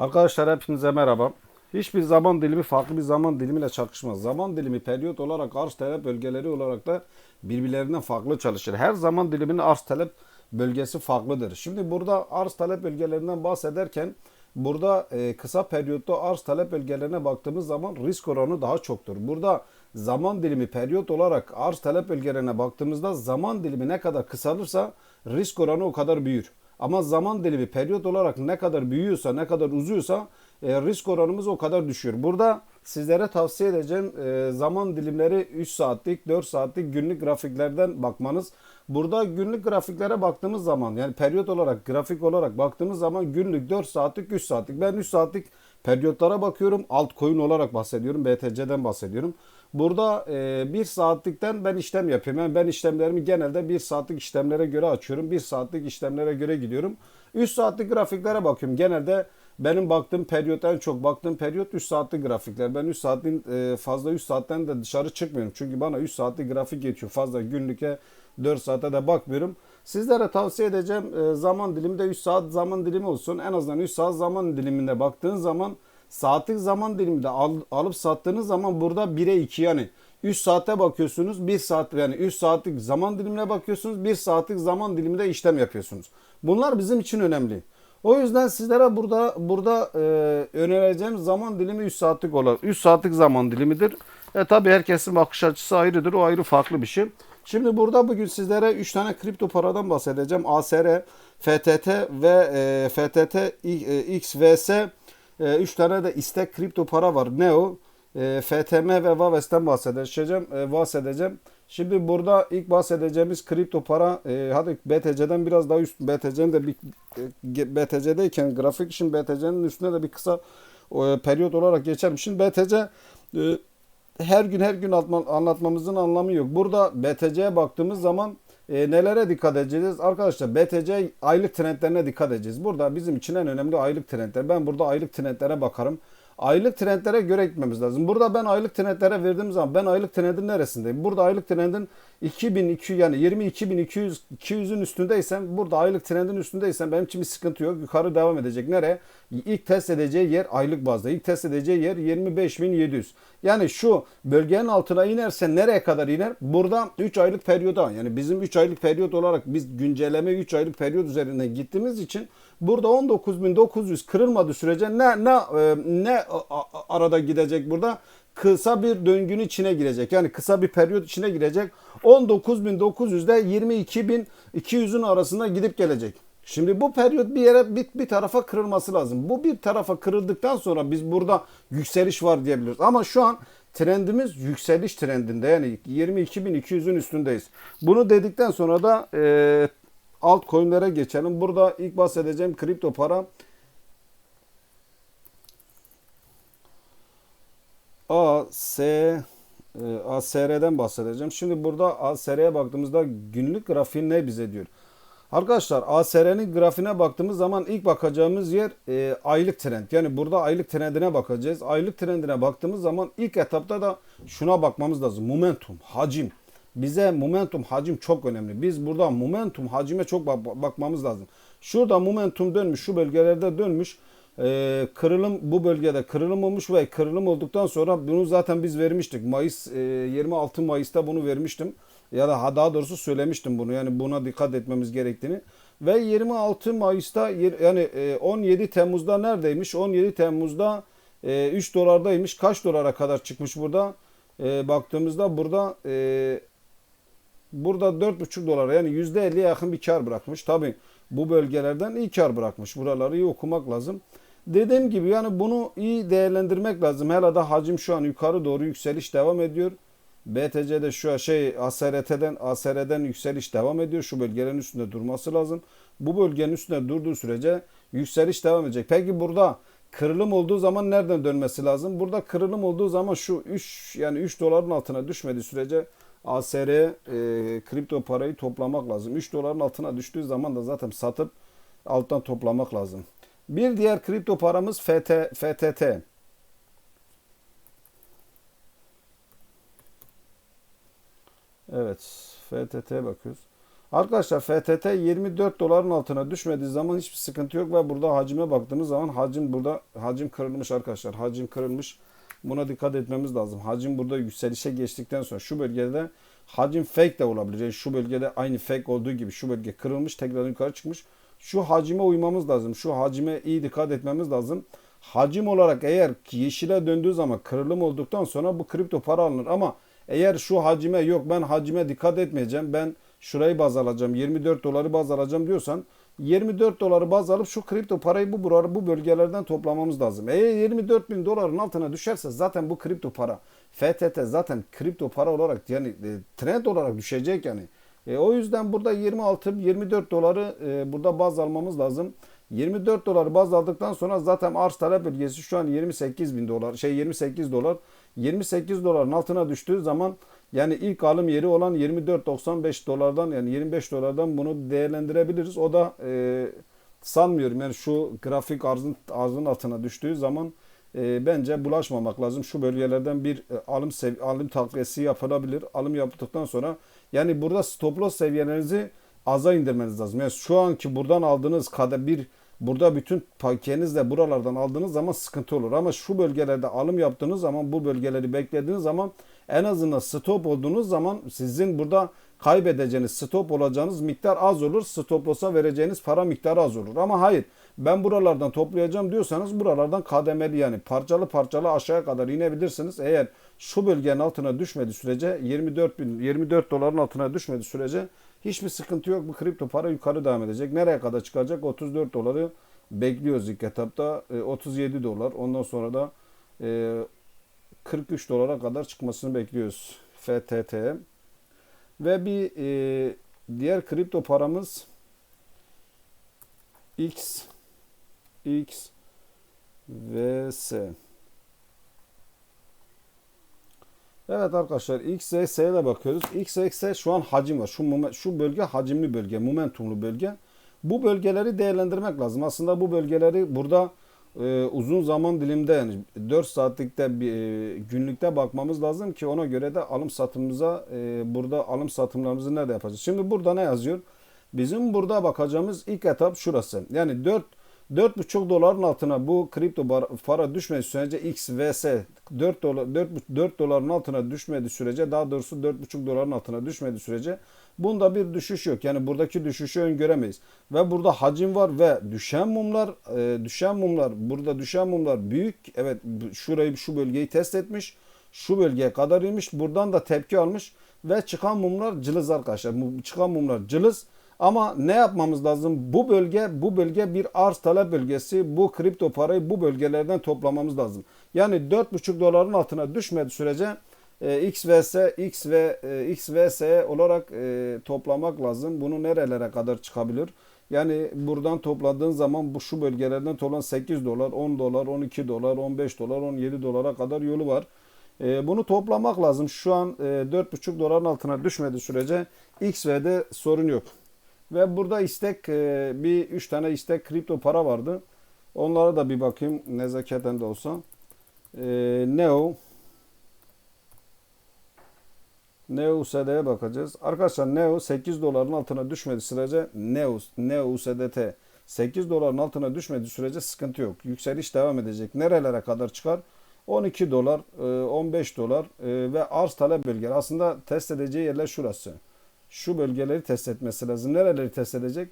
Arkadaşlar hepinize merhaba. Hiçbir zaman dilimi farklı bir zaman dilimiyle çakışmaz. Zaman dilimi periyot olarak arz talep bölgeleri olarak da birbirlerinden farklı çalışır. Her zaman diliminin arz talep bölgesi farklıdır. Şimdi burada arz talep bölgelerinden bahsederken burada e, kısa periyotta arz talep bölgelerine baktığımız zaman risk oranı daha çoktur. Burada zaman dilimi periyot olarak arz talep bölgelerine baktığımızda zaman dilimi ne kadar kısalırsa risk oranı o kadar büyür. Ama zaman dilimi periyot olarak ne kadar büyüyorsa, ne kadar uzuyorsa e, risk oranımız o kadar düşüyor. Burada sizlere tavsiye edeceğim e, zaman dilimleri 3 saatlik, 4 saatlik günlük grafiklerden bakmanız. Burada günlük grafiklere baktığımız zaman yani periyot olarak, grafik olarak baktığımız zaman günlük 4 saatlik, 3 saatlik. Ben 3 saatlik periyotlara bakıyorum. Altcoin olarak bahsediyorum. BTC'den bahsediyorum. Burada e, bir saatlikten ben işlem yapıyorum. Yani ben işlemlerimi genelde bir saatlik işlemlere göre açıyorum. Bir saatlik işlemlere göre gidiyorum. 3 saatlik grafiklere bakıyorum. Genelde benim baktığım periyot en çok baktığım periyot 3 saatlik grafikler. Ben 3 saatin e, fazla 3 saatten de dışarı çıkmıyorum. Çünkü bana 3 saatlik grafik geçiyor. Fazla günlüke 4 saate de bakmıyorum. Sizlere tavsiye edeceğim e, zaman dilimi de 3 saat zaman dilimi olsun. En azından 3 saat zaman diliminde baktığın zaman saatlik zaman diliminde al, alıp sattığınız zaman burada 1'e 2 yani 3 saate bakıyorsunuz 1 saat yani 3 saatlik zaman dilimine bakıyorsunuz 1 saatlik zaman diliminde işlem yapıyorsunuz. Bunlar bizim için önemli. O yüzden sizlere burada burada e, önereceğim zaman dilimi 3 saatlik olan 3 saatlik zaman dilimidir. E tabi herkesin bakış açısı ayrıdır. O ayrı farklı bir şey. Şimdi burada bugün sizlere 3 tane kripto paradan bahsedeceğim. ASR, FTT ve e, FTT e, 3 tane de istek kripto para var. Ne o? E, FTM ve Vaves'ten bahsedeceğim. E, bahsedeceğim. Şimdi burada ilk bahsedeceğimiz kripto para e, hadi BTC'den biraz daha üst BTC'nin de bir e, BTC'deyken grafik için BTC'nin üstüne de bir kısa e, periyot olarak geçelim. Şimdi BTC e, her gün her gün atma, anlatmamızın anlamı yok. Burada BTC'ye baktığımız zaman e, nelere dikkat edeceğiz? Arkadaşlar BTC aylık trendlerine dikkat edeceğiz. Burada bizim için en önemli aylık trendler. Ben burada aylık trendlere bakarım. Aylık trendlere göre gitmemiz lazım. Burada ben aylık trendlere verdiğim zaman ben aylık trendin neresindeyim? Burada aylık trendin 2200 yani 22200 200'ün üstündeysem burada aylık trendin üstündeysem benim için bir sıkıntı yok. Yukarı devam edecek. Nereye? İlk test edeceği yer aylık bazda. İlk test edeceği yer 25700. Yani şu bölgenin altına inerse nereye kadar iner? Burada 3 aylık periyoda yani bizim 3 aylık periyot olarak biz güncelleme 3 aylık periyot üzerine gittiğimiz için burada 19900 kırılmadığı sürece ne ne e, ne arada gidecek burada? Kısa bir döngünün içine girecek. Yani kısa bir periyot içine girecek. 19.900 ile 22.200'ün arasında gidip gelecek. Şimdi bu periyot bir yere bir, bir tarafa kırılması lazım. Bu bir tarafa kırıldıktan sonra biz burada yükseliş var diyebiliriz. Ama şu an trendimiz yükseliş trendinde yani 22.200'ün üstündeyiz. Bunu dedikten sonra da e, altcoin'lere geçelim. Burada ilk bahsedeceğim kripto para AS e, ASR'den bahsedeceğim. Şimdi burada ASR'ye baktığımızda günlük grafiği ne bize diyor? Arkadaşlar ASR'nin grafiğine baktığımız zaman ilk bakacağımız yer e, aylık trend. Yani burada aylık trendine bakacağız. Aylık trendine baktığımız zaman ilk etapta da şuna bakmamız lazım. Momentum, hacim. Bize momentum, hacim çok önemli. Biz burada momentum, hacime çok bak- bakmamız lazım. Şurada momentum dönmüş, şu bölgelerde dönmüş. Ee, kırılım bu bölgede kırılım olmuş ve kırılım olduktan sonra bunu zaten biz vermiştik. Mayıs e, 26 Mayıs'ta bunu vermiştim. Ya da daha doğrusu söylemiştim bunu. Yani buna dikkat etmemiz gerektiğini. Ve 26 Mayıs'ta yani e, 17 Temmuz'da neredeymiş? 17 Temmuz'da e, 3 dolardaymış. Kaç dolara kadar çıkmış burada? E, baktığımızda burada e, burada 4,5 dolara yani %50'ye yakın bir kar bırakmış. Tabi bu bölgelerden iyi kar bırakmış. Buraları iyi okumak lazım. Dediğim gibi yani bunu iyi değerlendirmek lazım. Hele de hacim şu an yukarı doğru yükseliş devam ediyor. BTC'de şu an şey ASRT'den ASR'den yükseliş devam ediyor. Şu bölgelerin üstünde durması lazım. Bu bölgenin üstünde durduğu sürece yükseliş devam edecek. Peki burada kırılım olduğu zaman nereden dönmesi lazım? Burada kırılım olduğu zaman şu 3 yani 3 doların altına düşmediği sürece ASR e, kripto parayı toplamak lazım. 3 doların altına düştüğü zaman da zaten satıp alttan toplamak lazım. Bir diğer kripto paramız FT, FTT. Evet, FTT'ye bakıyoruz. Arkadaşlar FTT 24 doların altına düşmediği zaman hiçbir sıkıntı yok ve burada hacime baktığımız zaman hacim burada hacim kırılmış arkadaşlar. Hacim kırılmış. Buna dikkat etmemiz lazım. Hacim burada yükselişe geçtikten sonra şu bölgede hacim fake de olabilir. Yani şu bölgede aynı fake olduğu gibi şu bölge kırılmış tekrar yukarı çıkmış. Şu hacime uymamız lazım. Şu hacime iyi dikkat etmemiz lazım. Hacim olarak eğer yeşile döndüğü zaman kırılım olduktan sonra bu kripto para alınır. Ama eğer şu hacime yok ben hacime dikkat etmeyeceğim. Ben şurayı baz alacağım. 24 doları baz alacağım diyorsan 24 doları baz alıp şu kripto parayı bu buraları bu bölgelerden toplamamız lazım. Eğer 24 bin doların altına düşerse zaten bu kripto para FTT zaten kripto para olarak yani e, trend olarak düşecek yani. E, o yüzden burada 26-24 doları e, burada baz almamız lazım. 24 dolar baz aldıktan sonra zaten arz talep bölgesi şu an 28 bin dolar şey 28 dolar 28 doların altına düştüğü zaman yani ilk alım yeri olan 24.95 dolardan yani 25 dolardan bunu değerlendirebiliriz. O da e, sanmıyorum yani şu grafik arzın arzın altına düştüğü zaman e, bence bulaşmamak lazım. Şu bölgelerden bir e, alım alım takviyesi yapılabilir. Alım yaptıktan sonra yani burada stop loss seviyelerinizi aza indirmeniz lazım. Yani şu anki buradan aldığınız kadar bir burada bütün pakenizle buralardan aldığınız zaman sıkıntı olur. Ama şu bölgelerde alım yaptığınız zaman bu bölgeleri beklediğiniz zaman en azından stop olduğunuz zaman sizin burada kaybedeceğiniz stop olacağınız miktar az olur. Stop loss'a vereceğiniz para miktarı az olur. Ama hayır ben buralardan toplayacağım diyorsanız buralardan kademeli yani parçalı parçalı aşağıya kadar inebilirsiniz. Eğer şu bölgenin altına düşmedi sürece 24 bin 24 doların altına düşmedi sürece hiçbir sıkıntı yok. Bu kripto para yukarı devam edecek. Nereye kadar çıkacak? 34 doları bekliyoruz ilk etapta. 37 e, dolar. Ondan sonra da 43 e, dolara kadar çıkmasını bekliyoruz. FTT. Ve bir e, diğer kripto paramız X X V S. Evet arkadaşlar X, Y, bakıyoruz. X, şu an hacim var. Şu, şu bölge hacimli bölge, momentumlu bölge. Bu bölgeleri değerlendirmek lazım. Aslında bu bölgeleri burada e, uzun zaman dilimde yani 4 saatlikte bir e, günlükte bakmamız lazım ki ona göre de alım satımımıza e, burada alım satımlarımızı nerede yapacağız? Şimdi burada ne yazıyor? Bizim burada bakacağımız ilk etap şurası. Yani 4 4,5 doların altına bu kripto para düşmediği sürece XVS 4 dolar 4, 4 doların altına düşmediği sürece daha doğrusu 4,5 doların altına düşmediği sürece bunda bir düşüş yok. Yani buradaki düşüşü öngöremeyiz. Ve burada hacim var ve düşen mumlar e, düşen mumlar burada düşen mumlar büyük. Evet şurayı şu bölgeyi test etmiş. Şu bölgeye kadar inmiş. Buradan da tepki almış ve çıkan mumlar cılız arkadaşlar. Çıkan mumlar cılız. Ama ne yapmamız lazım? Bu bölge bu bölge bir arz talep bölgesi. Bu kripto parayı bu bölgelerden toplamamız lazım. Yani 4,5 doların altına düşmedi sürece e, XVS, X ve e, XVS olarak e, toplamak lazım. Bunu nerelere kadar çıkabilir? Yani buradan topladığın zaman bu şu bölgelerden toplan 8 dolar, 10 dolar, 12 dolar, 15 dolar, 17 dolara kadar yolu var. E, bunu toplamak lazım. Şu an e, 4,5 doların altına düşmedi sürece XV'de sorun yok. Ve burada istek e, bir üç tane istek kripto para vardı. Onlara da bir bakayım nezaketen de olsa. E, Neo Neo USD'ye bakacağız. Arkadaşlar Neo 8 doların altına düşmedi sürece Neo, Neo USDT 8 doların altına düşmedi sürece sıkıntı yok. Yükseliş devam edecek. Nerelere kadar çıkar? 12 dolar, 15 e, dolar ve arz talep bölgeleri. Aslında test edeceği yerler şurası şu bölgeleri test etmesi lazım. Nereleri test edecek?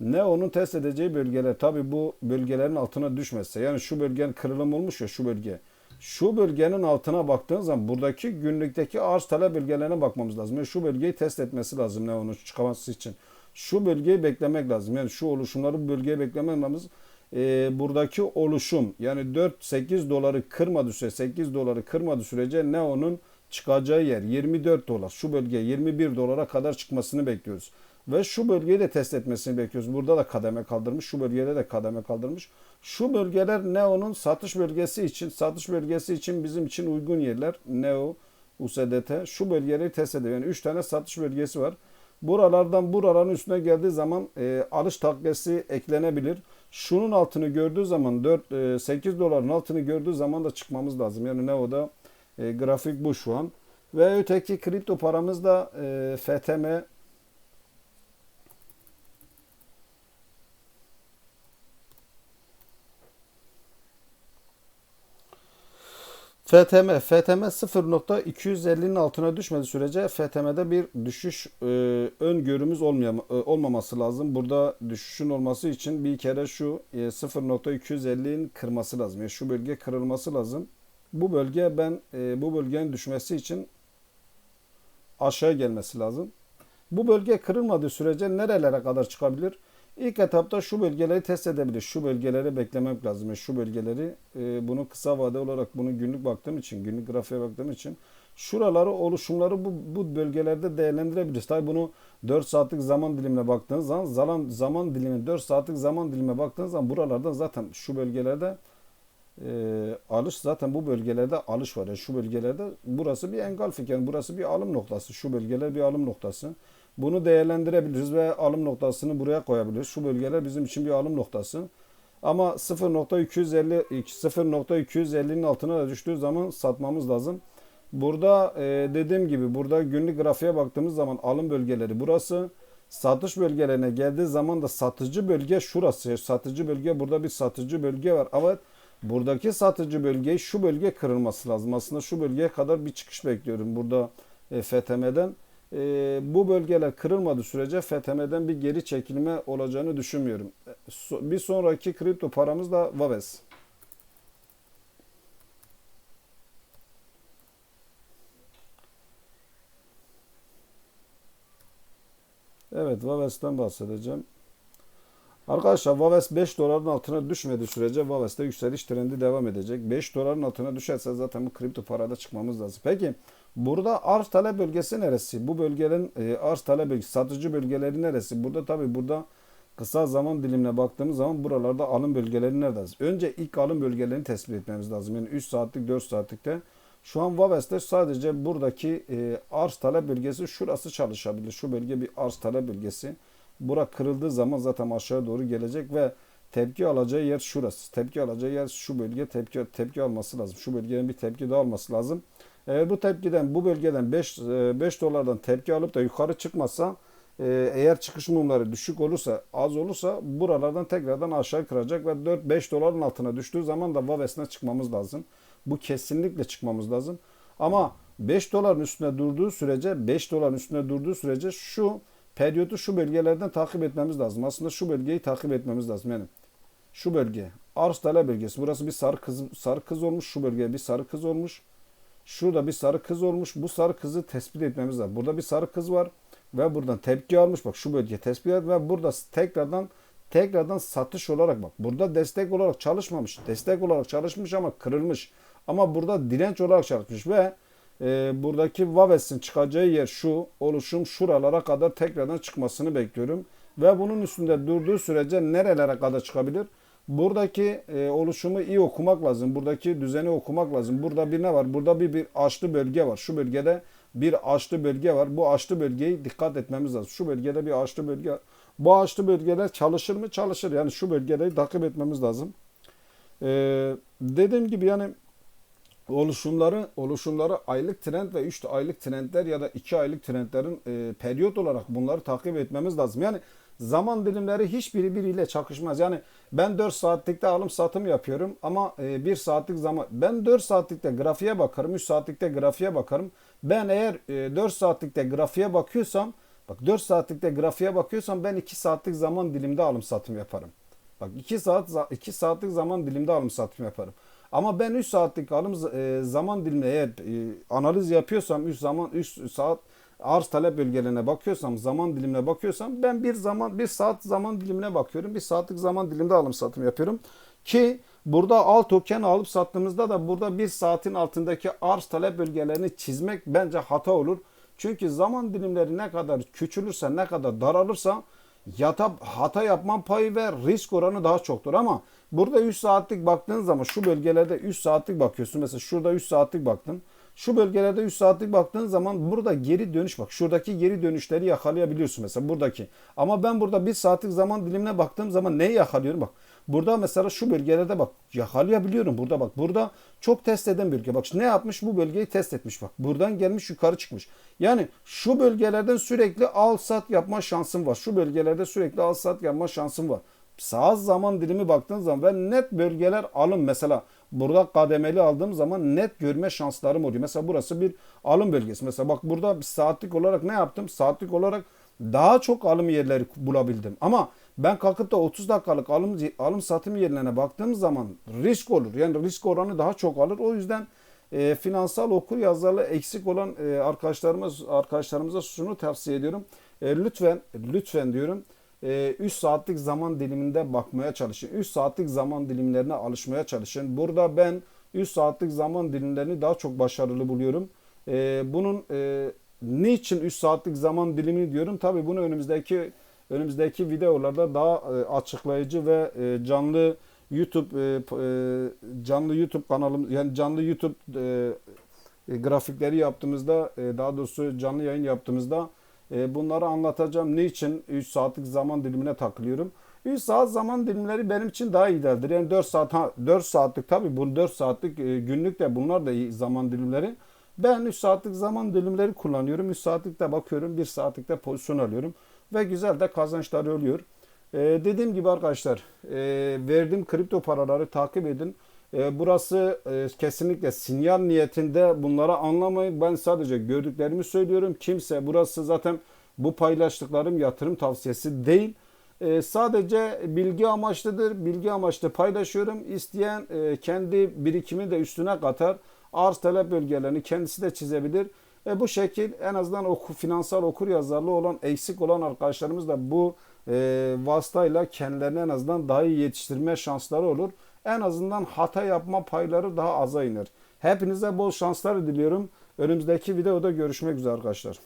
Ne onun test edeceği bölgeler. Tabi bu bölgelerin altına düşmezse. Yani şu bölgenin kırılım olmuş ya şu bölge. Şu bölgenin altına baktığın zaman buradaki günlükteki arz talep bölgelerine bakmamız lazım. Yani şu bölgeyi test etmesi lazım ne onun çıkaması için. Şu bölgeyi beklemek lazım. Yani şu oluşumları bu bölgeye beklemek lazım. Ee, buradaki oluşum yani 4-8 doları kırmadı sürece 8 doları kırmadı sürece ne onun çıkacağı yer 24 dolar. Şu bölgeye 21 dolara kadar çıkmasını bekliyoruz. Ve şu bölgeyi de test etmesini bekliyoruz. Burada da kademe kaldırmış. Şu bölgede de kademe kaldırmış. Şu bölgeler Neo'nun satış bölgesi için, satış bölgesi için bizim için uygun yerler. Neo, USDT. Şu bölgeleri test ediyor. Yani 3 tane satış bölgesi var. Buralardan buraların üstüne geldiği zaman e, alış takviyesi eklenebilir. Şunun altını gördüğü zaman 4 e, 8 doların altını gördüğü zaman da çıkmamız lazım. Yani Neo'da e, grafik bu şu an. Ve öteki kripto paramız da e, FTM FTM, FTM 0.250'nin altına düşmedi sürece FTM'de bir düşüş e, öngörümüz olmaya, e, olmaması lazım. Burada düşüşün olması için bir kere şu e, 0.250'nin kırması lazım. Yani şu bölge kırılması lazım. Bu bölge ben e, bu bölgenin düşmesi için aşağı gelmesi lazım. Bu bölge kırılmadığı sürece nerelere kadar çıkabilir? İlk etapta şu bölgeleri test edebilir. Şu bölgeleri beklemek lazım. Şu bölgeleri e, bunu kısa vade olarak bunu günlük baktığım için, günlük grafiğe baktığım için şuraları oluşumları bu, bu bölgelerde değerlendirebiliriz. Tabi bunu 4 saatlik zaman dilimine baktığınız zaman zaman, zaman dilimi 4 saatlik zaman dilimine baktığınız zaman buralardan zaten şu bölgelerde e, alış zaten bu bölgelerde alış var. Yani şu bölgelerde burası bir engulfing yani burası bir alım noktası. Şu bölgeler bir alım noktası. Bunu değerlendirebiliriz ve alım noktasını buraya koyabiliriz. Şu bölgeler bizim için bir alım noktası. Ama 0.250 0.250'nin altına da düştüğü zaman satmamız lazım. Burada e, dediğim gibi burada günlük grafiğe baktığımız zaman alım bölgeleri burası. Satış bölgelerine geldiği zaman da satıcı bölge şurası. Satıcı bölge burada bir satıcı bölge var. Evet buradaki satıcı bölgeyi şu bölge kırılması lazım. Aslında şu bölgeye kadar bir çıkış bekliyorum burada e, FTM'den e, bu bölgeler kırılmadığı sürece FTM'den bir geri çekilme olacağını düşünmüyorum. E, Bir sonraki kripto paramız da Vaves. Evet Vaves'ten bahsedeceğim. Arkadaşlar Vaves 5 doların altına düşmediği sürece Vaves'te yükseliş trendi devam edecek. 5 doların altına düşerse zaten bu kripto parada çıkmamız lazım. Peki burada arz talep bölgesi neresi? Bu bölgenin e, arz talep bölgesi, satıcı bölgeleri neresi? Burada tabi burada kısa zaman dilimine baktığımız zaman buralarda alım bölgeleri nerede? Önce ilk alım bölgelerini tespit etmemiz lazım. Yani 3 saatlik 4 saatlikte. Şu an Vaves'te sadece buradaki e, arz talep bölgesi şurası çalışabilir. Şu bölge bir arz talep bölgesi. Bura kırıldığı zaman zaten aşağı doğru gelecek ve tepki alacağı yer şurası. Tepki alacağı yer şu bölge tepki tepki alması lazım. Şu bölgenin bir tepki daha alması lazım. Eğer bu tepkiden bu bölgeden 5 5 dolardan tepki alıp da yukarı çıkmazsa e, eğer çıkış mumları düşük olursa az olursa buralardan tekrardan aşağı kıracak ve 4-5 doların altına düştüğü zaman da Vaves'ine çıkmamız lazım. Bu kesinlikle çıkmamız lazım. Ama 5 doların üstünde durduğu sürece 5 doların üstünde durduğu sürece şu periyodu şu bölgelerden takip etmemiz lazım. Aslında şu bölgeyi takip etmemiz lazım. Yani şu bölge arz talep bölgesi. Burası bir sarı kız sarı kız olmuş. Şu bölgeye bir sarı kız olmuş. Şurada bir sarı kız olmuş. Bu sarı kızı tespit etmemiz lazım. Burada bir sarı kız var ve buradan tepki almış. Bak şu bölge tespit et ve burada tekrardan tekrardan satış olarak bak. Burada destek olarak çalışmamış. Destek olarak çalışmış ama kırılmış. Ama burada direnç olarak çalışmış ve e, buradaki Vaves'in çıkacağı yer şu oluşum şuralara kadar tekrardan çıkmasını bekliyorum. Ve bunun üstünde durduğu sürece nerelere kadar çıkabilir? Buradaki e, oluşumu iyi okumak lazım. Buradaki düzeni okumak lazım. Burada bir ne var? Burada bir, bir açlı bölge var. Şu bölgede bir açlı bölge var. Bu açlı bölgeyi dikkat etmemiz lazım. Şu bölgede bir açlı bölge var. Bu açlı bölgeler çalışır mı? Çalışır. Yani şu bölgeleri takip etmemiz lazım. Ee, dediğim gibi yani oluşumları oluşumları aylık trend ve 3 aylık trendler ya da 2 aylık trendlerin e, periyot olarak bunları takip etmemiz lazım. Yani zaman dilimleri hiçbiri biriyle çakışmaz. Yani ben 4 saatlikte alım satım yapıyorum ama e, 1 saatlik zaman ben 4 saatlikte grafiğe bakarım, 3 saatlikte grafiğe bakarım. Ben eğer e, 4 saatlikte grafiğe bakıyorsam bak 4 saatlikte grafiğe bakıyorsam ben 2 saatlik zaman dilimde alım satım yaparım. Bak 2 saat 2 saatlik zaman dilimde alım satım yaparım. Ama ben 3 saatlik alım e, zaman dilimine eğer e, analiz yapıyorsam 3 zaman 3 saat arz talep bölgelerine bakıyorsam zaman dilimine bakıyorsam ben bir zaman bir saat zaman dilimine bakıyorum. Bir saatlik zaman dilimde alım satım yapıyorum. Ki burada al token alıp sattığımızda da burada bir saatin altındaki arz talep bölgelerini çizmek bence hata olur. Çünkü zaman dilimleri ne kadar küçülürse ne kadar daralırsa yata, hata yapman payı ve risk oranı daha çoktur ama burada 3 saatlik baktığın zaman şu bölgelerde 3 saatlik bakıyorsun. Mesela şurada 3 saatlik baktın. Şu bölgelerde 3 saatlik baktığın zaman burada geri dönüş bak. Şuradaki geri dönüşleri yakalayabiliyorsun mesela buradaki. Ama ben burada 1 saatlik zaman dilimine baktığım zaman neyi yakalıyorum bak. Burada mesela şu bölgelerde bak yakalayabiliyorum burada bak. Burada çok test eden bölge. Bak ne yapmış bu bölgeyi test etmiş bak. Buradan gelmiş yukarı çıkmış. Yani şu bölgelerden sürekli al sat yapma şansım var. Şu bölgelerde sürekli al sat yapma şansım var. Sağ zaman dilimi baktığın zaman ve net bölgeler alım mesela burada kademeli aldığım zaman net görme şanslarım oluyor. Mesela burası bir alım bölgesi. Mesela bak burada saatlik olarak ne yaptım? Saatlik olarak daha çok alım yerleri bulabildim. Ama ben kalkıp da 30 dakikalık alım alım satım yerlerine baktığım zaman risk olur. Yani risk oranı daha çok alır. O yüzden e, finansal okur yazarlı eksik olan e, arkadaşlarımız arkadaşlarımıza şunu tavsiye ediyorum. E, lütfen lütfen diyorum. 3 saatlik zaman diliminde bakmaya çalışın. 3 saatlik zaman dilimlerine alışmaya çalışın. Burada ben 3 saatlik zaman dilimlerini daha çok başarılı buluyorum. E, bunun e, niçin 3 saatlik zaman dilimi diyorum? Tabii bunu önümüzdeki önümüzdeki videolarda daha e, açıklayıcı ve e, canlı YouTube canlı YouTube kanalım yani canlı YouTube grafikleri yaptığımızda daha doğrusu canlı yayın yaptığımızda e, bunları anlatacağım. Niçin 3 saatlik zaman dilimine takılıyorum? 3 saat zaman dilimleri benim için daha idealdir. Yani 4 saat ha, 4 saatlik tabii bu 4 saatlik e, günlük de bunlar da zaman dilimleri. Ben 3 saatlik zaman dilimleri kullanıyorum. 3 saatlik de bakıyorum. 1 saatlik de pozisyon alıyorum. Ve güzel de kazançları oluyor. Ee, dediğim gibi arkadaşlar e, verdiğim kripto paraları takip edin. E, burası e, kesinlikle sinyal niyetinde bunlara anlamayın. Ben sadece gördüklerimi söylüyorum. Kimse burası zaten bu paylaştıklarım yatırım tavsiyesi değil. E, sadece bilgi amaçlıdır. Bilgi amaçlı paylaşıyorum. İsteyen e, kendi birikimi de üstüne katar. Arz talep bölgelerini kendisi de çizebilir. E, bu şekil en azından oku, finansal okur yazarlığı olan eksik olan arkadaşlarımız da bu e, vasıtayla kendilerini en azından daha iyi yetiştirme şansları olur. En azından hata yapma payları daha aza iner. Hepinize bol şanslar diliyorum. Önümüzdeki videoda görüşmek üzere arkadaşlar.